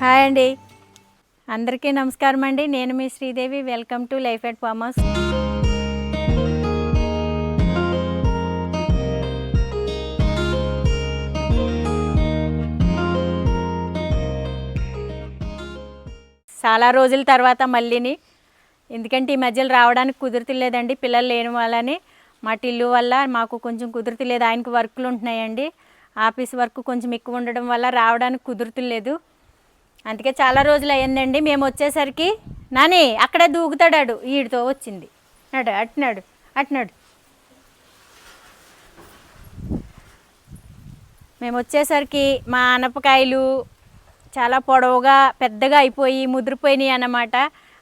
Hi అండి. అందరికీ నమస్కారం అండి. నేను మీ Sridevi. Welcome to life at farm house చాలా రోజుల తర్వాత మళ్ళీని. ఎందుకంటే ఈ మధ్యలో రావడానికి కుదురుతులేదండి పిల్లలు లేని వాళ్ళని. మా టిల్లు వల్ల మాకు కొంచెం కుదురుతులేదు ఆయనకు వర్కులు ఉంటున్నాయండి. ఆఫీస్ వర్క్ కొంచెం ఎక్కువ ఉండడం వల్ల రావడానికి కుదురుతులేదు అందుకే చాలా రోజులు అయ్యిందండి. మేము వచ్చేసరికి నాని అక్కడే దూకుతాడాడు. వీడితో వచ్చింది. నాడు అట్నాడు అట్నాడు మేము వచ్చేసరికి మా ఆనపకాయలు చాలా పొడవుగా పెద్దగా అయిపోయి ముదిరిపోయినాయి అన్నమాట.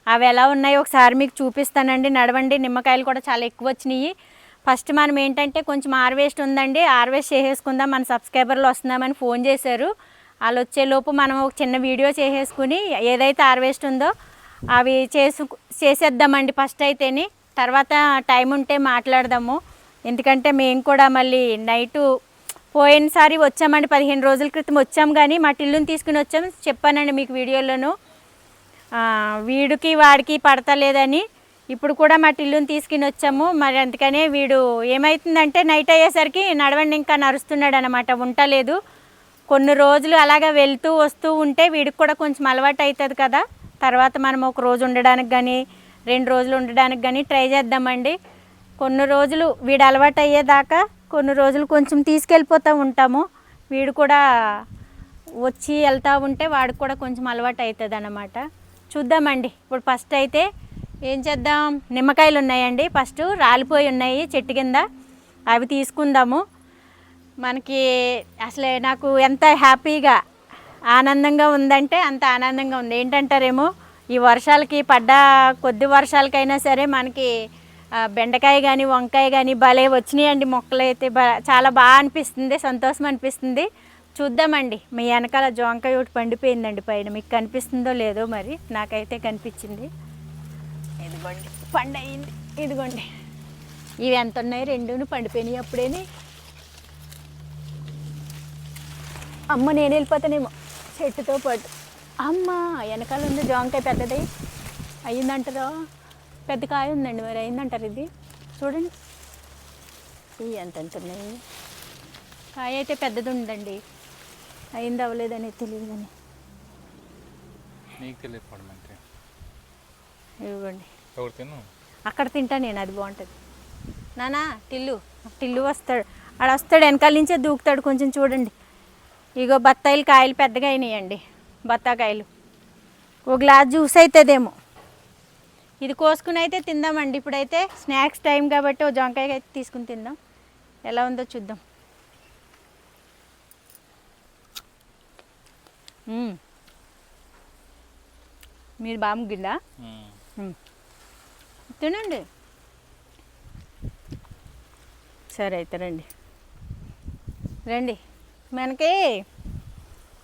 అవి ఎలా ఉన్నాయో ఒకసారి మీకు చూపిస్తానండి. నడవండి నిమ్మకాయలు కూడా చాలా ఎక్కువ వచ్చినాయి. ఫస్ట్ మనం ఏంటంటే కొంచెం హార్వెస్ట్ ఉందండి. హార్వెస్ట్ చేసేసుకుందాం. మన సబ్స్క్రైబర్లు వస్తున్నామని ఫోన్ చేశారు. వాళ్ళు వచ్చేలోపు మనం ఒక చిన్న వీడియో చేసేసుకుని ఏదైతే హార్వెస్ట్ ఉందో అవి చేసు చేసేద్దామండి ఫస్ట్ అయితేని. తర్వాత టైం ఉంటే మాట్లాడదాము. ఎందుకంటే మేము కూడా మళ్ళీ నైటు పోయినసారి వచ్చామండి పదిహేను రోజుల క్రితం వచ్చాం కానీ మా టిల్లుని తీసుకుని వచ్చాం. చెప్పానండి మీకు వీడియోలోను. వీడికి వాడికి పడతలేదని. ఇప్పుడు కూడా మా టిల్లుని తీసుకుని వచ్చాము. మరి అందుకనే వీడు ఏమవుతుందంటే నైట్ అయ్యేసరికి నడవండి ఇంకా నరుస్తున్నాడు అనమాట ఉండలేదు కొన్ని రోజులు అలాగా వెళ్తూ వస్తూ ఉంటే వీడికి కూడా కొంచెం అలవాటు అవుతుంది కదా. తర్వాత మనం ఒక రోజు ఉండడానికి కానీ రెండు రోజులు ఉండడానికి కానీ ట్రై చేద్దామండి. కొన్ని రోజులు వీడు అలవాటు అయ్యేదాకా కొన్ని రోజులు కొంచెం తీసుకెళ్ళిపోతూ ఉంటాము. వీడు కూడా వచ్చి వెళ్తూ ఉంటే వాడికి కూడా కొంచెం అలవాటు అవుతుంది అన్నమాట చూద్దామండి. ఇప్పుడు ఫస్ట్ అయితే ఏం చేద్దాం? నిమ్మకాయలు ఉన్నాయండి ఫస్ట్ రాలిపోయి ఉన్నాయి చెట్టు కింద. అవి తీసుకుందాము. మనకి అసలే నాకు ఎంత హ్యాపీగా ఆనందంగా ఉందంటే అంత ఆనందంగా ఉంది. ఏంటంటారేమో ఈ వర్షాలకి పడ్డ కొద్ది వర్షాలకైనా సరే మనకి బెండకాయ కానీ వంకాయ కానీ భలే వచ్చినాయండి మొక్కలు అయితే. చాలా బాగా అనిపిస్తుంది సంతోషం అనిపిస్తుంది. చూద్దామండి మీ వెనకాల జోంకాయ ఒకటి పండిపోయిందండి పైన. మీకు కనిపిస్తుందో లేదో మరి నాకైతే కనిపించింది. ఇదిగోండి పండు అయింది ఇదిగోండి. ఇవి ఎంత ఉన్నాయి రెండును పండిపోయినాయి అప్పుడేని. అమ్మ నేను వెళ్ళిపోతానేమో. చెట్టుతో పాటు. అమ్మ వెనకాల ఉంది జాంకాయ పెద్దది. అయ్యిందంటారా? పెద్ద కాయ ఉందండి మరి అయిందంటారు ఇది. చూడండి. ఇవి ఎంత ఉన్నాయి కాయ అయితే పెద్దది ఉందండి. అయింది అవ్వలేదని తెలియదు అంటే ఇవ్వండి. అక్కడ తింటా నేను అది బాగుంటుంది. నానా టిల్లు. టిల్లు వస్తాడు. ఆడ వస్తాడు వెనకాల నుంచే దూకుతాడు. కొంచెం చూడండి. ఇగో బత్తాయిలు కాయలు పెద్దగా అయినాయండి. బత్తాకాయలు. ఒక గ్లాస్ జ్యూస్ అవుతుందేమో ఇది కోసుకుని అయితే తిందామండి. ఇప్పుడైతే స్నాక్స్ టైం కాబట్టి ఓ జాంకాయ అయితే తీసుకుని తిందాం. ఎలా ఉందో చూద్దాం. మీరు బాగా ముగ్గిందా. తినండి. సరే అయితే రండి. రండి. మనకి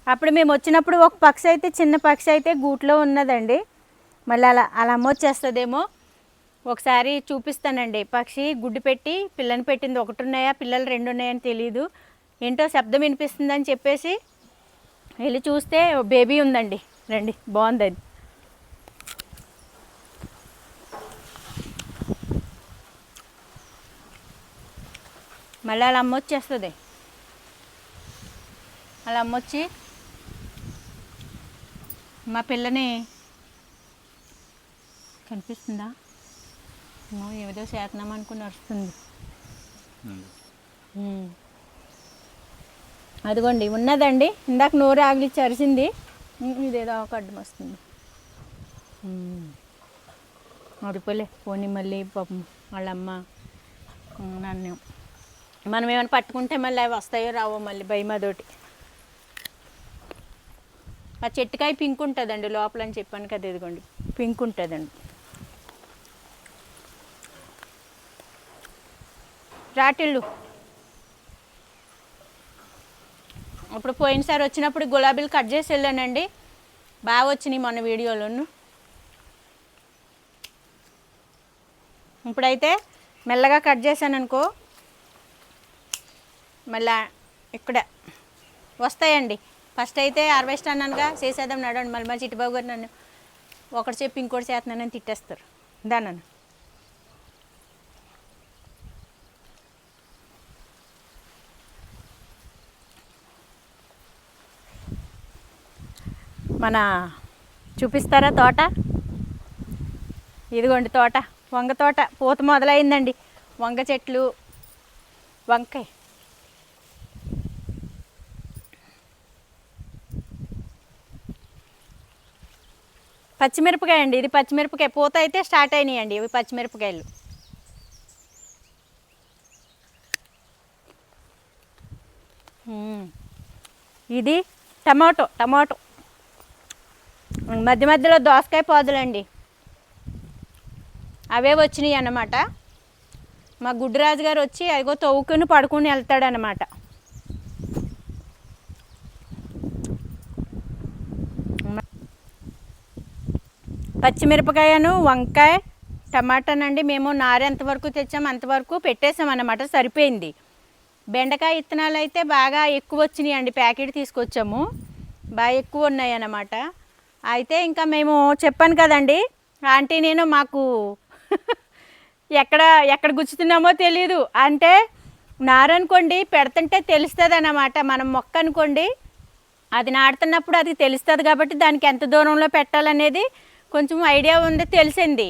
అప్పుడు మేము వచ్చినప్పుడు ఒక పక్షి అయితే చిన్న పక్షి అయితే గూట్లో ఉన్నదండి. మళ్ళీ అలా అలా అమ్మొచ్చేస్తుందేమో ఒకసారి చూపిస్తానండి. పక్షి గుడ్డు పెట్టి పిల్లని పెట్టింది. ఒకటి ఉన్నాయా పిల్లలు రెండు ఉన్నాయని తెలియదు ఏంటో శబ్దం వినిపిస్తుందని చెప్పేసి వెళ్ళి చూస్తే బేబీ ఉందండి. రండి బాగుంది అది. మళ్ళీ అలా అమ్మ వచ్చేస్తుంది అలా అమ్మొచ్చి మా పిల్లని కనిపిస్తుందా? ఏదో చేతనాం అనుకుని వస్తుంది. ఉమ్. అదిగోండి ఉన్నదండి. ఇందాక నోరు ఆగిలిచ్చి అరిసింది ఉమ్, ఇదేదో ఒక అడ్డం వస్తుంది. ఉమ్. అదిపోలే పోనీ మళ్ళీ పాపం వాళ్ళమ్మ నన్ను. మనం ఏమైనా పట్టుకుంటే మళ్ళీ అవి వస్తాయో రావో మళ్ళీ భయం ఆ చెట్టుకాయ పింక్ ఉంటుందండి లోపల అని చెప్పాను కదా ఇదిగోండి. పింక్ ఉంటుందండి. రాటిళ్ళు ఇప్పుడు పోయినసారి వచ్చినప్పుడు గులాబీలు కట్ చేసి వెళ్ళానండి. బాగా వచ్చినాయి మొన్న వీడియోలోను. ఇప్పుడైతే మెల్లగా కట్ చేశాను అనుకో. మళ్ళా ఇక్కడ. వస్తాయండి. ఫస్ట్ అయితే హార్వెస్ట్ అన్నానుగా చేసేద్దాం నడవండి మళ్ళీ మళ్ళీ చిట్టుబాబు గారు నన్ను ఒకటి చెప్పి ఇంకోటి చేస్తున్నానని తిట్టేస్తారు. దానన్న మన చూపిస్తారా తోట? ఇదిగోండి తోట వంగ తోట పూత మొదలైందండి. వంగ చెట్లు వంకాయ. పచ్చిమిరపకాయ అండి ఇది పచ్చిమిరపకాయ. పూత అయితే స్టార్ట్ అయినాయండి ఇవి పచ్చిమిరపకాయలు. ఇది టమాటో టమాటో. మధ్య మధ్యలో దోసకాయ పాదులండి. అవే వచ్చినాయి అన్నమాట మా గుడ్డిరాజు గారు వచ్చి అదిగో తవ్వుకుని పడుకుని వెళ్తాడనమాట పచ్చిమిరపకాయను వంకాయ టమాటానండి మేము నార ఎంతవరకు తెచ్చాము అంతవరకు పెట్టేసాం అన్నమాట సరిపోయింది. బెండకాయ విత్తనాలు అయితే బాగా ఎక్కువ వచ్చినాయి అండి ప్యాకెట్ తీసుకొచ్చాము. బాగా ఎక్కువ ఉన్నాయి అన్నమాట అయితే ఇంకా మేము చెప్పాను కదండి ఆంటీ నేను మాకు ఎక్కడ ఎక్కడ గుచ్చుతున్నామో తెలియదు అంటే నారనుకోండి పెడుతుంటే తెలుస్తుంది అన్నమాట మనం మొక్క అనుకోండి. అది నాటుతున్నప్పుడు అది తెలుస్తుంది కాబట్టి దానికి ఎంత దూరంలో పెట్టాలనేది కొంచెం ఐడియా ఉంది తెలిసింది.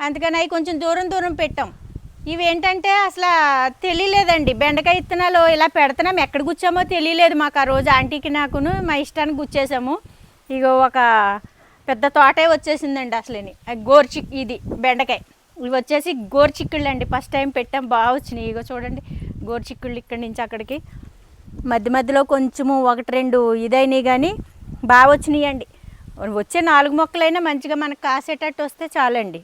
అందుకని అవి కొంచెం దూరం దూరం పెట్టాం. ఇవేంటంటే అసలు తెలియలేదండి. బెండకాయ ఇత్తనాలు ఇలా పెడుతున్నాం. ఎక్కడ గుచ్చామో తెలియలేదు మాకు. ఆ రోజు ఆంటీకి నాకును మా ఇష్టానికి గుచ్చేసాము. ఇగో ఒక పెద్ద తోటే వచ్చేసిందండి అసలుని. గోర్చిక్ ఇది బెండకాయ. ఇవి వచ్చేసి గోర్చిక్కుళ్ళు అండి ఫస్ట్ టైం పెట్టాం. బాగా వచ్చినాయి. ఇగో చూడండి. గోర్చిక్కుళ్ళు ఇక్కడి నుంచి అక్కడికి. మధ్య మధ్యలో కొంచెము ఒకటి రెండు ఇదైనాయి కానీ బాగా వచ్చినాయి అండి వచ్చే నాలుగు మొక్కలైనా మంచిగా మనకు కాసేటట్టు వస్తే చాలండి.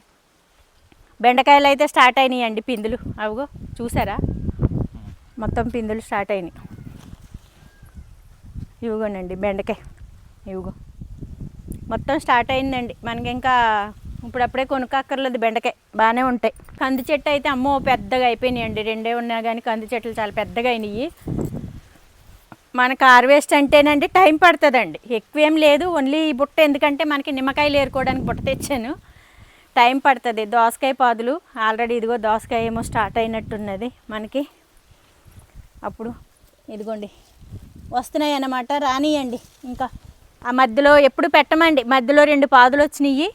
బెండకాయలు అయితే స్టార్ట్ అయినాయి అండి పిందులు. అవిగో చూసారా? మొత్తం పిందులు స్టార్ట్ అయినాయి. ఇవిగోనండి బెండకాయ. ఇవిగో మొత్తం స్టార్ట్ అయిందండి. మనకి ఇంకా ఇప్పుడప్పుడే కొనుక్కర్లేదు బెండకాయ. బాగానే ఉంటాయి. కంది చెట్టు అయితే అమ్మో పెద్దగా అయిపోయినాయి అండి రెండే ఉన్నా కానీ కంది చెట్లు చాలా పెద్దగా అయినాయి. మనకు హార్వెస్ట్ అంటేనండి టైం పడుతుందండి. ఎక్కువేం లేదు ఓన్లీ ఈ బుట్ట ఎందుకంటే మనకి నిమ్మకాయలు ఏరుకోవడానికి బుట్ట తెచ్చాను. టైం పడుతుంది. దోసకాయ పాదులు ఆల్రెడీ ఇదిగో దోసకాయ ఏమో స్టార్ట్ అయినట్టున్నది మనకి. అప్పుడు ఇదిగోండి వస్తున్నాయి అన్నమాట రానియండి ఇంకా. ఆ మధ్యలో ఎప్పుడు పెట్టమండి. మధ్యలో రెండు పాదులు వచ్చినాయి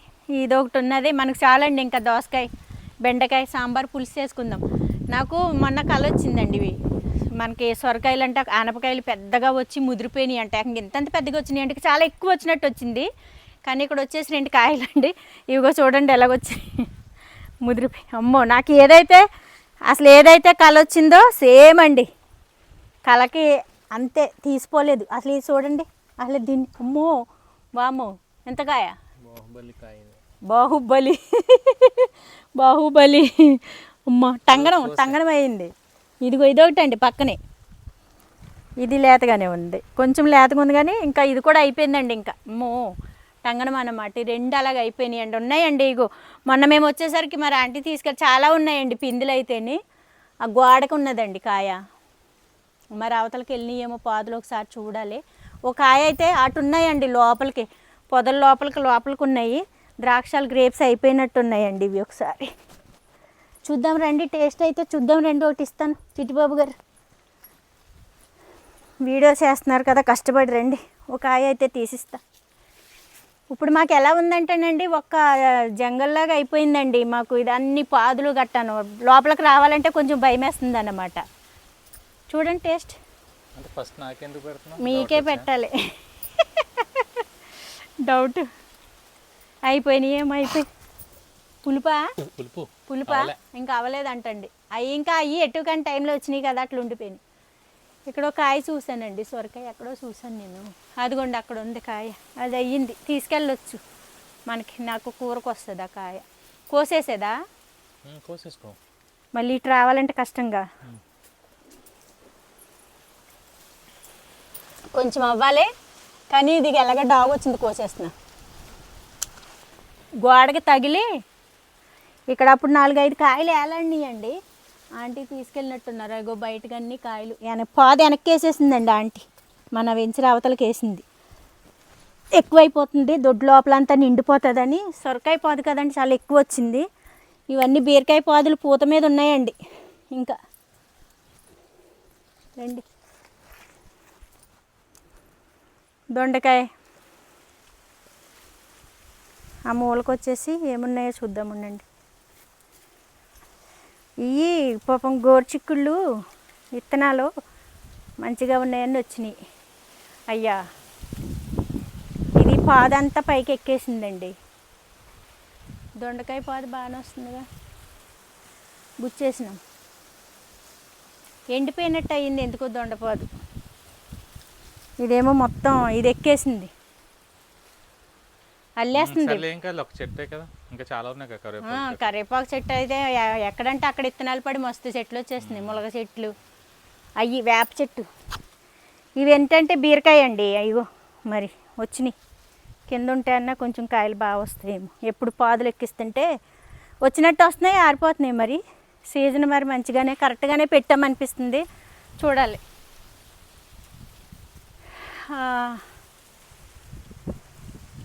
ఇది ఒకటి ఉన్నది. మనకు చాలండి ఇంకా దోసకాయ బెండకాయ సాంబార్ పులుసు చేసుకుందాం. నాకు మొన్న కళ వచ్చిందండి ఇవి. మనకి సొరకాయలు అంటే ఆనపకాయలు పెద్దగా వచ్చి ముదిరిపోయినాయి అంటే. ఇంతంత పెద్దగా వచ్చినాయి అంటే చాలా ఎక్కువ వచ్చినట్టు వచ్చింది. కానీ ఇక్కడ వచ్చేసి రెండు కాయలు అండి ఇవిగో చూడండి ఎలాగొచ్చాయి ముదిరిపోయి అమ్మో నాకు ఏదైతే అసలు ఏదైతే కళ వచ్చిందో సేమ్ అండి. కళకి అంతే తీసిపోలేదు. అసలు ఇది చూడండి. అసలు దీన్ని అమ్మో వామ్మో ఎంత కాయ? బాహుబలి. బాహుబలి. బాహుబలి. అమ్మ టంగనం టంగనం అయింది. ఇదిగో ఇదొకటి అండి పక్కనే. ఇది లేతగానే ఉంది. కొంచెం లేతగా ఉంది కానీ ఇంకా ఇది కూడా అయిపోయిందండి ఇంకా. మో టంగనం అన్నమాట. రెండు అలాగ అయిపోయినాయి అండి ఉన్నాయండి ఇగో. మొన్న మేము వచ్చేసరికి మరి ఆంటీ తీసుకెళ్ళి చాలా ఉన్నాయండి పిందులు అయితేని. ఆ గోడకు ఉన్నదండి కాయ. మరి అవతలకి వెళ్ళినాయేమో పాదులు ఒకసారి చూడాలి. ఒక కాయ అయితే అటు ఉన్నాయండి లోపలికి. పొదల లోపలికి లోపలికి ఉన్నాయి. ద్రాక్షాలు గ్రేప్స్ అయిపోయినట్టు ఉన్నాయండి ఇవి ఒకసారి. చూద్దాం రండి టేస్ట్ అయితే చూద్దాం రండి ఒకటి ఇస్తాను. చిట్టిబాబు గారు. వీడియో చేస్తున్నారు కదా కష్టపడి రండి. ఒక కాయ అయితే తీసిస్తా. ఇప్పుడు మాకు ఎలా ఉందంటేనండి ఒక్క జంగల్లాగా అయిపోయిందండి మాకు. ఇది అన్ని పాదులు కట్టాను లోపలికి రావాలంటే కొంచెం భయం వేస్తుంది అన్నమాట చూడండి టేస్ట్. ఫస్ట్ నాకెందుకు మీకే పెట్టాలి. డౌట్. అయిపోయినాయి ఏమైపోయి పులుపా? పులుపు. పులుపా. ఇంకా అవ్వలేదంటండి అవి ఇంకా అవి ఎటుకని టైంలో వచ్చినాయి కదా అట్లా ఉండిపోయినాయి. ఇక్కడ ఒక కాయ చూశానండి సొరకాయ ఎక్కడో చూశాను నేను. అదిగోండి అక్కడ ఉంది కాయ. అది అయ్యింది. తీసుకెళ్ళొచ్చు. మనకి నాకు కూరకు వస్తుంది ఆ కాయ. కోసేసేదా? కోసేసుకో. మళ్ళీ ఇటు రావాలంటే కష్టంగా. కొంచెం అవ్వాలి. కానీ ఇది ఎలాగ డాగ్ వచ్చింది కోసేస్తున్నా. గోడకి తగిలి ఇక్కడ అప్పుడు నాలుగైదు కాయలు వేలాడినాయండి ఆంటీ తీసుకెళ్ళినట్టున్నారు. అగో బయటకు అన్ని కాయలు. వెనక పాద వెనక్కేసేసిందండి ఆంటీ. మన వెంచిన అవతలకి వేసింది ఎక్కువైపోతుంది. దొడ్డు లోపలంతా నిండిపోతుందని. సొరకాయ పాదు కదండి చాలా ఎక్కువ వచ్చింది ఇవన్నీ బీరకాయ పాదులు పూత మీద ఉన్నాయండి. ఇంకా రండి. దొండకాయ. ఆ మూలకొచ్చేసి ఏమున్నాయో చూద్దాం ఉండండి. ఇవి పాపం గోరుచిక్కుళ్ళు విత్తనాలు మంచిగా ఉన్నాయని వచ్చినాయి. అయ్యా ఇది పాదంతా పైకి ఎక్కేసిందండి. దొండకాయ పాదు బాగానే వస్తుందిగా. గుచ్చేసినాం. ఎండిపోయినట్టు అయ్యింది ఎందుకో దొండపాదు. ఇదేమో మొత్తం ఇది ఎక్కేసింది. అల్లేస్తుంది. సర్లే ఏం కాదు ఒక చెట్టే కదా. ఇంకా చాలా ఉన్నాయి కరివేపాకు కరివేపాకు చెట్టు అయితే ఎక్కడంటే అక్కడ ఇత్తనాలు పడి మస్తు చెట్లు వచ్చేస్తున్నాయి. ములగ చెట్లు అయ్యి వేప చెట్టు. ఇవి ఏంటంటే బీరకాయ అండి. అయ్యో మరి వచ్చినాయి. కింద ఉంటే అన్నా కొంచెం కాయలు బాగా వస్తాయేమో. ఎప్పుడు పాదులు ఎక్కిస్తుంటే వచ్చినట్టు వస్తున్నాయి ఆరిపోతున్నాయి మరి. సీజన్ మరి మంచిగానే కరెక్ట్గానే పెట్టామనిపిస్తుంది. చూడాలి.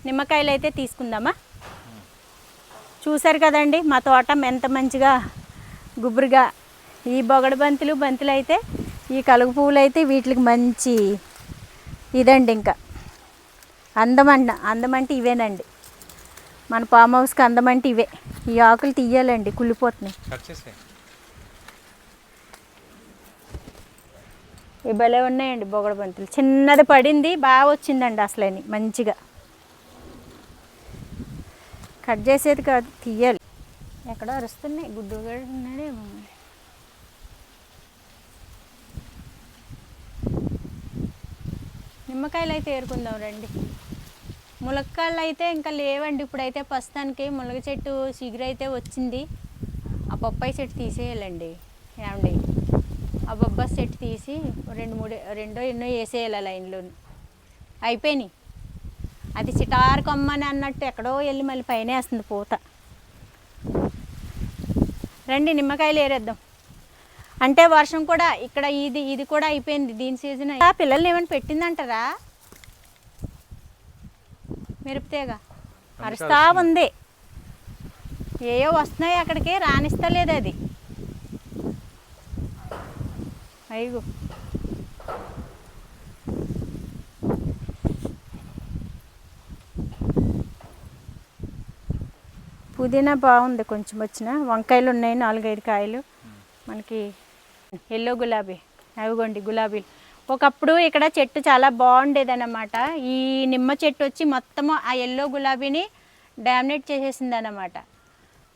నిమ్మకాయలు అయితే తీసుకుందామా? చూశారు కదండి మా తోట ఎంత మంచిగా గుబురుగా. ఈ బొగడ బంతులు బంతులు అయితే ఈ కలుగు పువ్వులు అయితే వీటికి మంచి ఇదండి ఇంకా. అందం అంట అందం అంటే ఇవేనండి. మన ఫామ్ హౌస్కి అందం అంటే ఇవే. ఈ ఆకులు తీయాలండి కుళ్ళిపోతున్నాయి. ఇవి భలే ఉన్నాయండి బొగడ బంతులు. చిన్నది పడింది బాగా వచ్చిందండి అసలని మంచిగా. కట్ చేసేది కాదు తీయాలి. ఎక్కడో అరుస్తున్నాయి గుడ్డుగా ఉన్నాడేమో నిమ్మకాయలు అయితే ఏరుకుందాం రండి. ములక్కాయలు అయితే ఇంకా లేవండి ఇప్పుడైతే ప్రస్తుతానికి ములగ చెట్టు చిగురు అయితే వచ్చింది. ఆ బొప్పాయి చెట్టు తీసేయాలండి. ఏమండి? ఆ బొబ్బాయి చెట్టు తీసి రెండు మూడు రెండో ఎన్నో వేసేయాలి లైన్లో అయిపోయినాయి. అది చిటారు కొమ్మని అన్నట్టు ఎక్కడో వెళ్ళి మళ్ళీ పైన వేస్తుంది పూత. రండి నిమ్మకాయలు ఏరేద్దాం. అంటే వర్షం కూడా ఇక్కడ ఇది ఇది కూడా అయిపోయింది దీని సీజన్ ఆ పిల్లల్ని ఏమైనా పెట్టిందంటారా? మెరుపుతేగా. అరుస్తా ఉంది. ఏయో వస్తున్నాయి అక్కడికి రానిస్తలేదు అది. అయ్యో. పుదీనా బాగుంది కొంచెం వచ్చిన. వంకాయలు ఉన్నాయి నాలుగైదు కాయలు. మనకి ఎల్లో గులాబీ అవిగోండి గులాబీలు ఒకప్పుడు ఇక్కడ చెట్టు చాలా బాగుండేదన్నమాట. ఈ నిమ్మ చెట్టు వచ్చి మొత్తము ఆ ఎల్లో గులాబీని డామినేట్ చేసేసింది అన్నమాట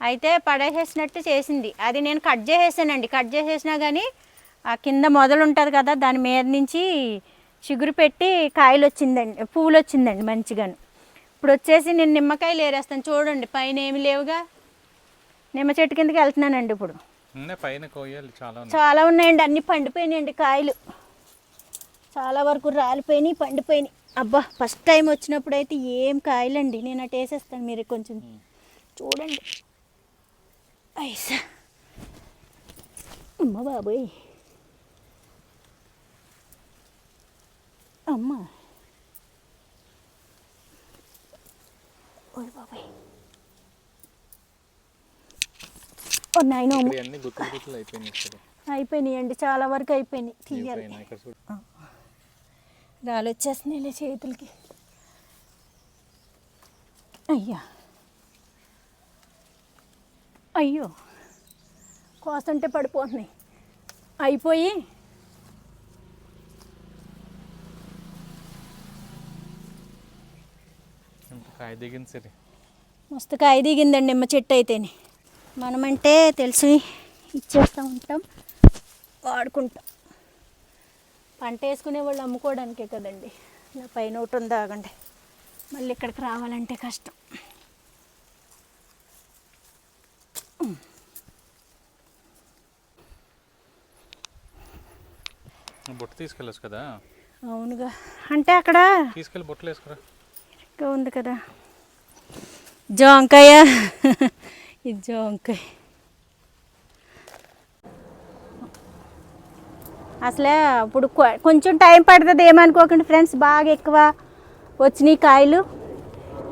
అయితే పడేసేసినట్టు చేసింది. అది నేను కట్ చేసేసానండి. కట్ చేసేసినా కానీ ఆ కింద మొదలు ఉంటుంది కదా దాని మీద నుంచి చిగురు పెట్టి కాయలు వచ్చిందండి పువ్వులు వచ్చిందండి మంచిగాను. ఇప్పుడు వచ్చేసి నేను నిమ్మకాయలు ఏరేస్తాను. చూడండి పైన ఏమి లేవుగా. నిమ్మ చెట్టు కిందకి వెళ్తున్నానండి ఇప్పుడు. పైన కోయాలి చాలా చాలా ఉన్నాయండి అన్ని పండిపోయినాయండి కాయలు. చాలా వరకు రాలిపోయినాయి పండిపోయినాయి. అబ్బా ఫస్ట్ టైం వచ్చినప్పుడు అయితే ఏం కాయలండి. నేను అటు వేసేస్తాను మీరు కొంచెం చూడండి. ఐసా. అమ్మ బాబోయ్. అమ్మ. ఓయ్ బాబాయ్. ఓ నాయనో అన్ని గుత్తులు అయిపోయినాయి అయిపోయినాయండి చాలా వరకు అయిపోయినాయి. తీయాలి. రాళ్ళు వచ్చేస్తున్నాయి చేతులకి. అయ్యా. అయ్యో. కోస్తుంటే పడిపోతున్నాయి. అయిపోయి కాయ దిగింది సరే మస్తు కాయ దిగిందండి నిమ్మ చెట్టు అయితేనే. మనమంటే తెలిసి ఇచ్చేస్తూ ఉంటాం వాడుకుంటాం. పంట వేసుకునే వాళ్ళు అమ్ముకోవడానికే కదండి. నా పైన ఒకటి ఉంది ఆగండి. మళ్ళీ ఇక్కడికి రావాలంటే కష్టం. బుట్ట తీసుకెళ్ళచ్చు కదా? అవునుగా. అంటే అక్కడ తీసుకెళ్ళి బుట్టలు వేసుకురా ఇంకా ఉంది కదా. జాంకాయ ఇది జాంకాయ అసలే ఇప్పుడు కొంచెం టైం పడుతుంది ఏమనుకోకండి ఫ్రెండ్స్ బాగా ఎక్కువ వచ్చినాయి కాయలు.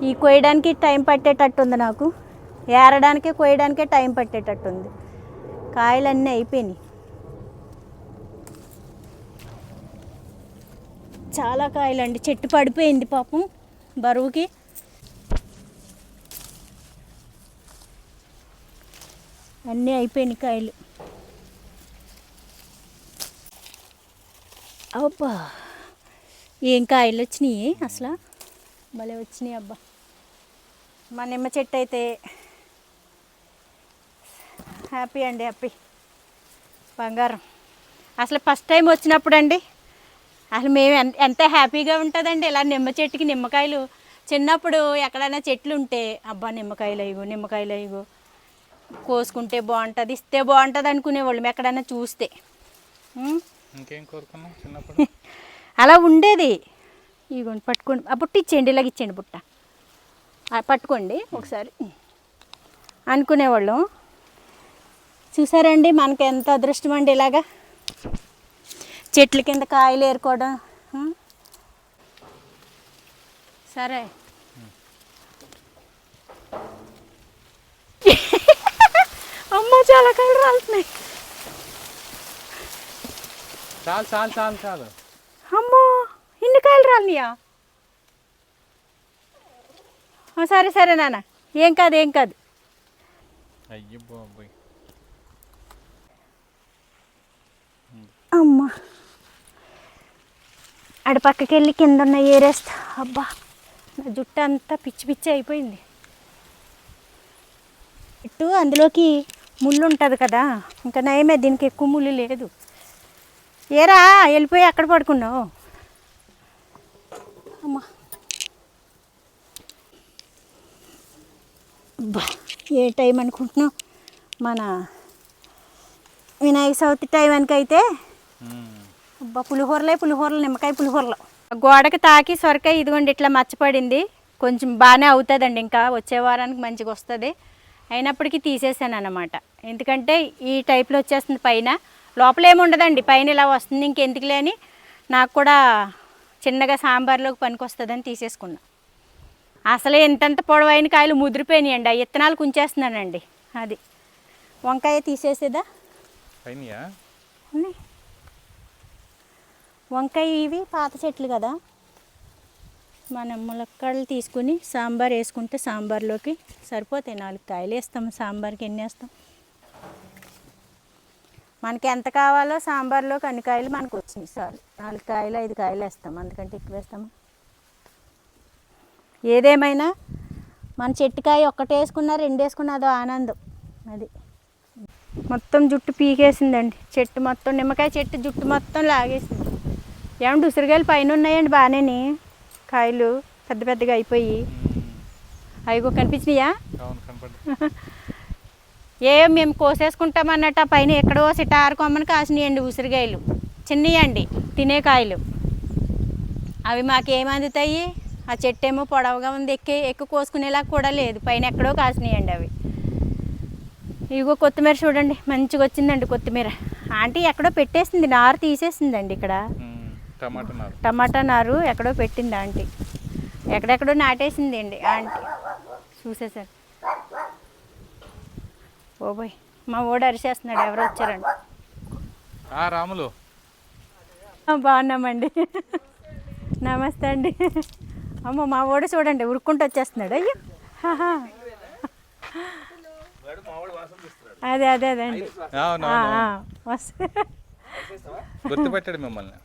ఈ కోయడానికి టైం పట్టేటట్టు ఉంది నాకు. ఏరడానికే కోయడానికే టైం పట్టేటట్టు ఉంది. కాయలు అన్నీ అయిపోయినాయి. చాలా కాయలండి చెట్టు పడిపోయింది పాపం. బరువుకి. అన్నీ అయిపోయినాయి కాయలు. అబ్బా ఏం కాయలు వచ్చినాయి అసలు? భలే వచ్చినాయి అబ్బా. మా నిమ్మ చెట్టు అయితే హ్యాపీ అండి హ్యాపీ. బంగారం. అసలు ఫస్ట్ టైం వచ్చినప్పుడు అండి అసలు మేము ఎంత హ్యాపీగా ఉంటుందండి. ఇలా నిమ్మ చెట్టుకి నిమ్మకాయలు చిన్నప్పుడు ఎక్కడైనా చెట్లు ఉంటే అబ్బా నిమ్మకాయలు అయ్యో నిమ్మకాయలు అయ్యో కోసుకుంటే బాగుంటుంది ఇస్తే బాగుంటుంది అనుకునేవాళ్ళం ఎక్కడైనా చూస్తే? ఇంకేం కోరుకున్నావు చిన్నప్పుడు? అలా ఉండేది. ఇగోండి పట్టుకోండి. ఆ బుట్ట ఇచ్చేయండి ఇలాగ ఇచ్చేయండి బుట్ట. పట్టుకోండి ఒకసారి. అనుకునేవాళ్ళం. చూసారండి మనకి ఎంత అదృష్టం అండి ఇలాగా? చెట్ల కింద కాయలు ఏరుకోవడం? సరే. అమ్మ చాలా కాయలు రాలుతున్నాయి. చాలు చాలు చాలు చాలు. అమ్మో ఇన్ని కాయలు రాలినాయా? సరే సరే నాన్న. ఏం కాదు ఏం కాదు. అయ్యో బాబోయ్. అమ్మా. అటు పక్కకి వెళ్ళి కింద ఉన్న ఏరేస్తా. అబ్బా నా జుట్టు అంతా పిచ్చి పిచ్చి అయిపోయింది. ఇటు అందులోకి ముళ్ళు ఉంటుంది కదా ఇంకా నయమే దీనికి ఎక్కువ ముళ్ళు లేదు. ఏరా వెళ్ళిపోయి అక్కడ పడుకున్నావు. అమ్మా. అబ్బా ఏ టైం అనుకుంటున్నావు? మన వినాయక చవితి టైం అయితే అబ్బా పులిహోరలే పులిహోరలు నిమ్మకాయ పులిహోరలు. గోడకి తాకి సొరకాయ ఇదిగోండి ఇట్లా మచ్చపడింది. కొంచెం బాగానే అవుతుందండి ఇంకా వచ్చే వారానికి మంచిగా వస్తుంది. అయినప్పటికీ తీసేసాను అన్నమాట. ఎందుకంటే ఈ టైప్లో వచ్చేస్తుంది పైన. లోపల ఏముండదండి పైన ఇలా వస్తుంది ఇంకెందుకులే అని నాకు కూడా చిన్నగా సాంబార్లోకి పనికి వస్తుందని తీసేసుకున్నా. అసలే ఎంతెంత పొడవైన కాయలు ముదిరిపోయినాయండి ఆ ఇత్తనాలు కుంచేస్తున్నానండి అది. వంకాయ తీసేసేదా? వంకాయ ఇవి పాత చెట్లు కదా. మనం ములక్కాడలు తీసుకుని సాంబార్ వేసుకుంటే సాంబార్లోకి సరిపోతాయి నాలుగు కాయలు వేస్తాం సాంబార్కి ఎన్ని వేస్తాం. మనకి ఎంత కావాలో సాంబార్లోకి అన్ని కాయలు మనకు వచ్చినాయి సార్ నాలుగు కాయలు ఐదు కాయలు వేస్తాం అందుకంటే ఎక్కువ వేస్తాము. ఏదేమైనా మన చెట్టుకాయ ఒక్కటి వేసుకున్నా రెండు వేసుకున్నా అదో ఆనందం అది. మొత్తం జుట్టు పీకేసిందండి. చెట్టు మొత్తం నిమ్మకాయ చెట్టు జుట్టు మొత్తం లాగేసింది. ఏమంటే ఉసిరికాయలు పైన ఉన్నాయండి బాగానే కాయలు పెద్ద పెద్దగా అయిపోయి. అవి కనిపించినాయా? ఏ మేము కోసేసుకుంటామన్నట్టు ఆ పైన ఎక్కడో సిటారు కొమ్మని కాసినాయండి ఉసిరికాయలు చిన్నయండి తినే కాయలు. అవి మాకేం అందుతాయి? ఆ చెట్టు ఏమో పొడవుగా ఉంది ఎక్కి ఎక్కువ కోసుకునేలా కూడా లేదు. పైన ఎక్కడో కాసినాయండి అవి. ఇదిగో కొత్తిమీర చూడండి మంచిగా వచ్చిందండి కొత్తిమీర. ఆంటీ ఎక్కడో పెట్టేసింది నారు తీసేసిందండి ఇక్కడ. టమాటా నారు టమాటా నారు ఎక్కడో పెట్టింది ఆంటీ. ఎక్కడెక్కడో నాటేసింది అండి ఆంటీ. చూసేసారు. ఓబోయ్ మా ఓడి అరిచేస్తున్నాడు ఎవరు వచ్చారండి. రాములు. బాగున్నామండి. నమస్తే అండి. అమ్మ మా ఓడి చూడండి ఉరుక్కుంటూ వచ్చేస్తున్నాడు. అయ్యో. అదే అదే అదే అండి. గుర్తుపెట్టాడు మిమ్మల్ని.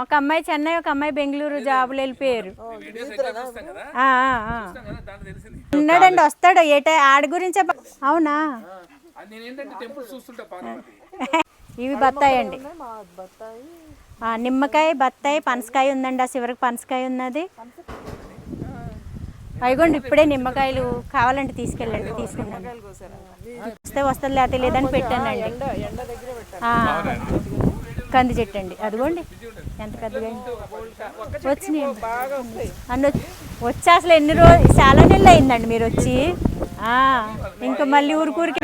ఒక అమ్మాయి చెన్నై ఒక అమ్మాయి బెంగళూరు జాబులు వెళ్ళిపోయారు ఆ, ఆ, ఆ. ఉన్నాడండి వస్తాడు. ఏట ఆడి గురించే అవునా? అది నేను ఏంటంటే టెంపుల్స్ చూస్తుంటా పార్వతి. ఇవి బత్తాయి అండి మా బత్తాయి ఆ, నిమ్మకాయ బత్తాయి పనసకాయ ఉందండి. ఆ చివరికి పనసకాయ ఉన్నది. అయిగోండి ఇప్పుడే నిమ్మకాయలు కావాలంటే తీసుకెళ్ళండి తీసుకున్నాను వస్తే వస్తుంది లేకపోతే లేదని పెట్టానండి. కంది చెట్టు అండి. అదిగోండి. ఎంత పెద్దగా అయింది. వచ్చినాయి బాగా వస్తాయి అన్న వచ్చి అసలు ఎన్ని రోజులు చాలా నెలలు అయిందండి మీరు వచ్చి. ఆ, ఇంకా మళ్ళీ ఊరికూరికి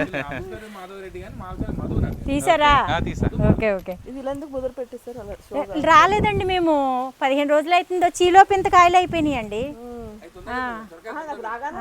తీసారా? ఆ, తీసా. Okay okay. రాలేదండి మేము. పదిహేను రోజులు అవుతుందో. చీలోపు ఇంత కాయలు నాకు రాగానే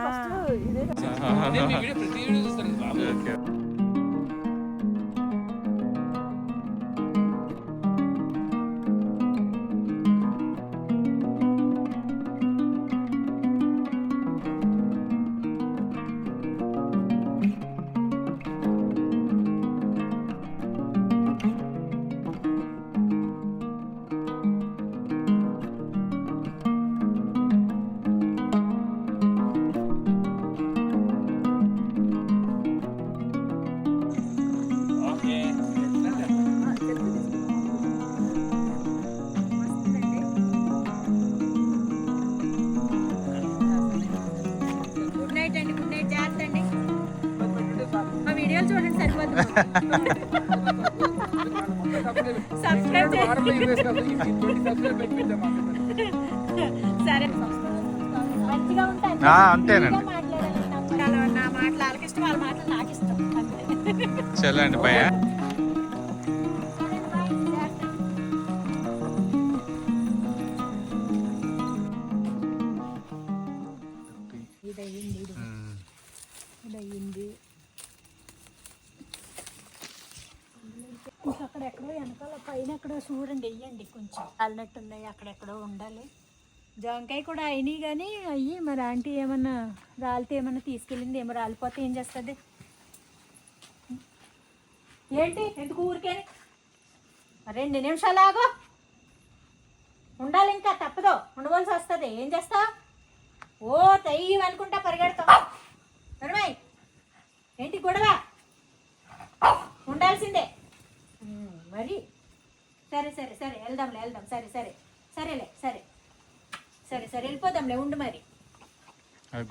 అంతే చల్లండి భయ జాంకాయ కూడా అయినాయి కానీ అయ్యి మరి ఆంటీ ఏమన్నా రాలితే ఏమన్నా తీసుకెళ్ళింది ఏమో రాలిపోతే ఏం చేస్తుంది? ఏంటి? ఎందుకు ఊరికే? రెండు నిమిషాలు ఆగో. ఉండాలి ఇంకా తప్పదు. ఉండవలసి వస్తుంది. ఏం చేస్తావు? ఓ తయ్యం అనుకుంటా పరిగెడతాం నడవాయి ఏంటి గొడవ? ఉండాల్సిందే. మరి. సరే సరే సరే. వెళ్దాంలే వెళ్దాం. సరే సరే. సరేలే సరే. సరే సరే వెళ్ళిపోదాంలే ఉండు మరి.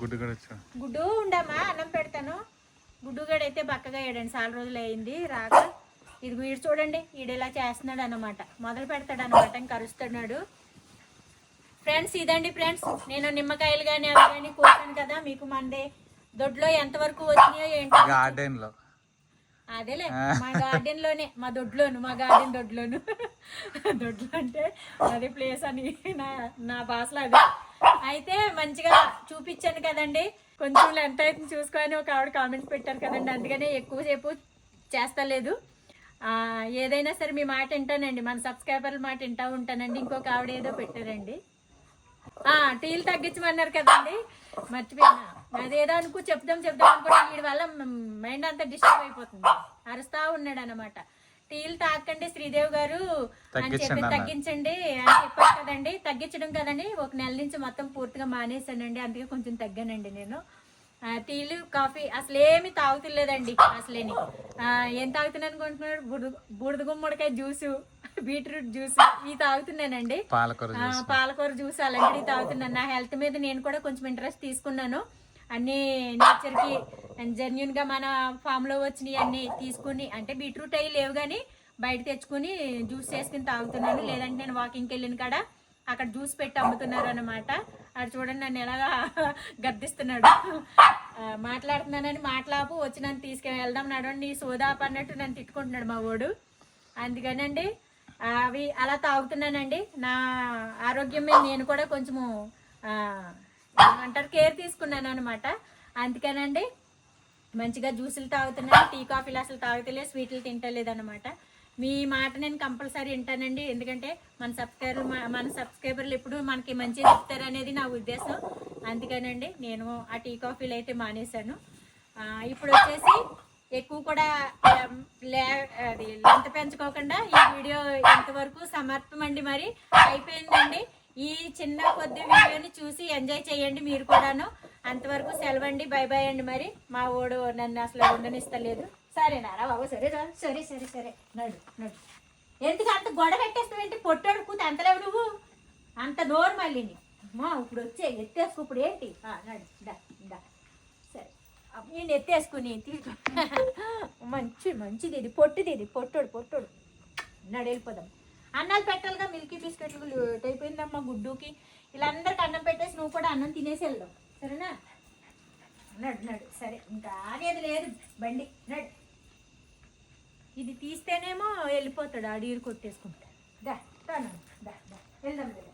గుడ్డు గుడ్డు ఉండమ్మా అన్నం పెడతాను. గుడ్డుగాడు అయితే బక్కగా వేయడండి చాలా రోజులు అయింది రాక. ఇది వీడు చూడండి వీడు ఇలా చేస్తున్నాడు అన్నమాట. మొదలు పెడతాడు అనమాట ఇంకా అరుస్తున్నాడు. ఫ్రెండ్స్ ఇదండి ఫ్రెండ్స్ నేను నిమ్మకాయలు కానీ అవి కానీ కోసాను కదా మీకు మందే. దొడ్లో ఎంతవరకు వచ్చినాయో ఏంటో గార్డెన్లో అదేలే మా గార్డెన్లోనే మా దొడ్లోను మా గార్డెన్ దొడ్లోను. దొడ్లో అంటే అదే ప్లేస్ అని నా నా భాషలో అది అయితే మంచిగా చూపించాను కదండి. కొంచెం లెంత్ అయితే చూసుకొని ఒక ఆవిడ కామెంట్స్ పెట్టారు కదండి. అందుకనే ఎక్కువసేపు చేస్తలేదు. ఏదైనా సరే మీ మాట వింటానండి. మన సబ్స్క్రైబర్ల మాట వింటా ఉంటానండి. ఇంకొక ఆవిడ ఏదో పెట్టారండి. టీలు తగ్గించమన్నారు కదండి. మర్చిపోయినా. అదేదో అనుకో చెప్దాం చెప్దాం అనుకుంటే వీడి వల్ల మైండ్ అంతా డిస్టర్బ్ అయిపోతుంది. అరుస్తా ఉన్నాడు అనమాట టీలు తాకండి శ్రీదేవి గారు అని చెప్పి తగ్గించండి అని చెప్పారు కదండి. తగ్గించడం కదండి. ఒక నెల నుంచి మొత్తం పూర్తిగా మానేశానండి. అందుకే కొంచెం తగ్గానండి నేను. టీలు కాఫీ అసలు ఏమి తాగుతులేదండి. అసలేని. ఏం తాగుతున్నాను అనుకుంటున్నాడు బుడద బుడద గుమ్మడికాయ జ్యూసు. బీట్రూట్ జ్యూస్ ఇవి తాగుతున్నానండి. పాలకూర పాలకూర జ్యూస్ అలాంటివి తాగుతున్నాను. నా హెల్త్ మీద నేను కూడా కొంచెం ఇంట్రెస్ట్ తీసుకున్నాను. అన్ని నేచర్కి జెన్యున్గా మన ఫామ్లో వచ్చినవి అన్ని తీసుకుని అంటే బీట్రూట్ అవి లేవు కానీ బయట తెచ్చుకుని జ్యూస్ చేసుకుని తాగుతున్నాను. లేదంటే నేను వాకింగ్కి వెళ్ళిన కాడ అక్కడ జ్యూస్ పెట్టి అమ్ముతున్నారు అనమాట అది చూడండి నన్ను ఎలాగా గర్దిస్తున్నాడు మాట్లాడుతున్నానని మాట్లాపు వచ్చి నన్ను తీసుకెళ్ళి వెళ్దాం నడవండి నీ సోదాపు అన్నట్టు నన్ను తిట్టుకుంటున్నాడు మా వాడు. అందుకనండి అవి అలా తాగుతున్నానండి. నా ఆరోగ్యం మీద నేను కూడా కొంచెము ఆ, ఏమంటారు కేర్ తీసుకున్నాను అనమాట అందుకేనండి మంచిగా జ్యూసులు తాగుతున్నాను టీ కాఫీలు అసలు తాగుతలేదు స్వీట్లు తింటలేదు అనమాట మీ మాట నేను కంపల్సరీ వింటానండి. ఎందుకంటే మన సబ్స్క్రైబర్ మన సబ్స్క్రైబర్లు ఎప్పుడు మనకి మంచి చెప్తారు అనేది నా ఉద్దేశం. అందుకేనండి నేను ఆ టీ కాఫీలు అయితే మానేశాను. ఇప్పుడు వచ్చేసి ఎక్కువ కూడా లే అది లెంత పెంచుకోకుండా ఈ వీడియో ఇంతవరకు సమర్పమండి మరి. అయిపోయిందండి. ఈ చిన్న కొద్ది వీడియోని చూసి ఎంజాయ్ చేయండి మీరు కూడాను. అంతవరకు సెలవండి బై బై అండి మరి. మా ఓడు నన్ను అసలు ఉండనిస్తలేదు. సరేనారా బాబు సరే సరే సరే సరే. నడు నడు. ఎందుకు అంత గొడవ పెట్టేస్తావేంటి పొట్టాడు కూత అంతలేవు నువ్వు. అంత నోరు మళ్ళీ అమ్మా ఇప్పుడు వచ్చే ఎత్తేసుకో ఇప్పుడు ఏంటి? నడు దా దా. నేను ఎత్తేసుకుని తీసుకో. మంచి మంచిది ఇది పొట్టిది ఇది పొట్టోడు పొట్టోడు. నడు వెళ్ళిపోదాం. అన్నాలు పెట్టాలిగా మిల్కీ బిస్కెట్లు లేట్ అయిపోయిందమ్మా గుడ్డుకి. వీళ్ళందరికీ అన్నం పెట్టేసి నువ్వు కూడా అన్నం తినేసి వెళ్దాం. సరేనా? నడు నడు సరే ఇంకా ఆగేది లేదు. బండి నడు ఇది తీస్తేనేమో వెళ్ళిపోతాడు అడిగిరి కొట్టేసుకుంటాడు. దా రా దా దా వెళ్దాం వెళ్దాం.